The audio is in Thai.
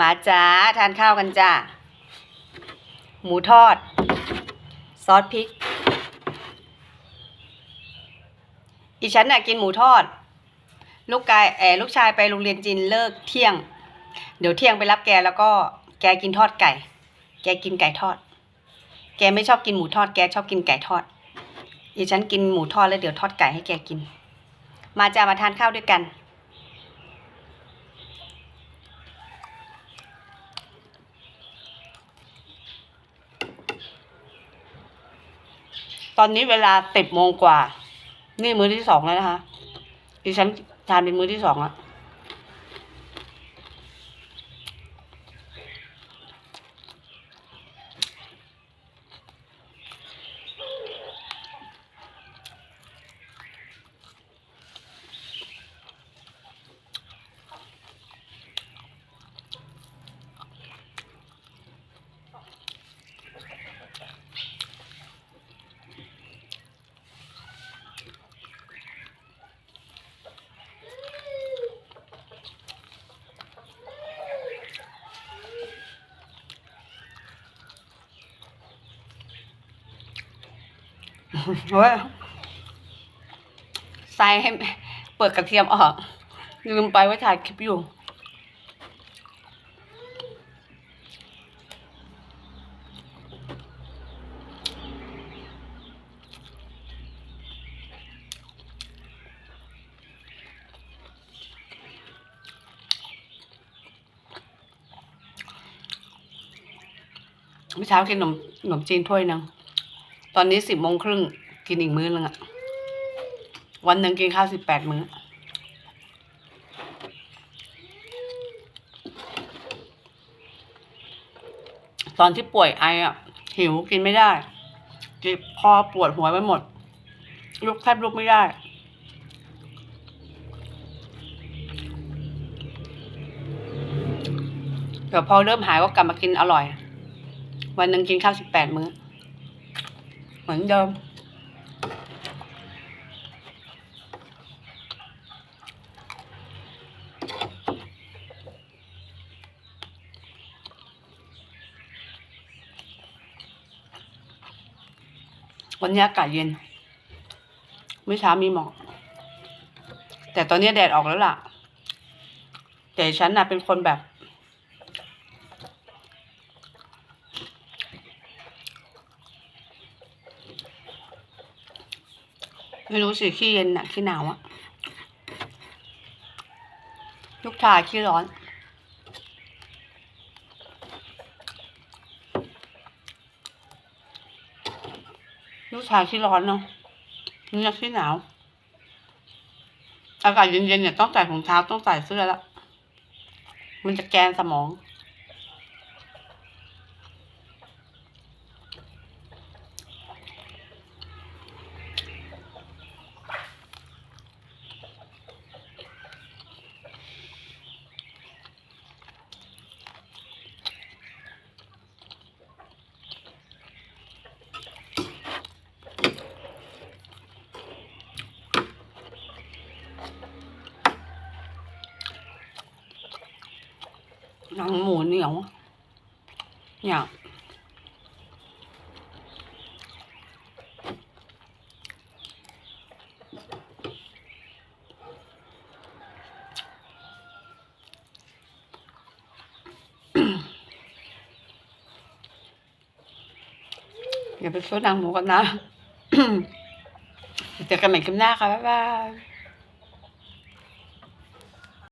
มาจ้าทานข้าวกันจ้าหมูทอด ซอสพริก อีฉันน่ะกินหมูทอด ลูกกายแออลูกชายไปโรงเรียนจีนเลิกเที่ยง เดี๋ยวเที่ยงไปรับแกแล้วก็แกกินทอดไก่ แกกินไก่ทอด แกไม่ชอบกินหมูทอด แกชอบกินไก่ทอด อีฉันกินหมูทอดแล้วเดี๋ยวทอดไก่ให้แกกิน มาจ้ามาทานข้าวด้วยกัน ตอนนี้เวลาสิบโมงกว่า นี่มื้อที่สองแล้วนะคะดิฉันทานเป็นมื้อที่สองอะ เฮ้ยใส่ให้เปิดกระเทียมออก ลืมไปว่าถ่ายคลิปอยู่เมื่อเช้ากินขนมขนมจีนถ้วยหนึง ตอนนี้สิบโมงครึ่งกินอีกมื้อนึงอะวันหนึ่งกินข้าวสิบแปดมื้อตอนที่ป่วยไออะหิวกินไม่ได้เจ็บคอปวดหัวไปหมด ลุกแทบลุกไม่ได้ เดี๋ยวพอเริ่มหายก็กลับมากินอร่อย วันหนึ่งกินข้าวสิบแปดมื้อ เหมือนเดิมวันนี้อากาศเย็นเมื่อเช้ามีหมอก แต่ตอนนี้แดดออกแล้วล่ะ แต่ฉันน่ะเป็นคนแบบ ไม่รู้สิขี้เย็นน่ะขี้หนาวอะลูกชายขี้ร้อน ลูกชายขี้ร้อนเนาะนี่ขี้หนาว อากาศเย็นๆเนี่ยต้องใส่ถุงเท้าต้องใส่เสื้อล้วมันจะแกนสมอง หนังหมูเหนียวเนี่ยอย่าไปซื้อหนังหมูกันนะเจอกันใหม่คลิปหน้าค่ะ บ๊ายบาย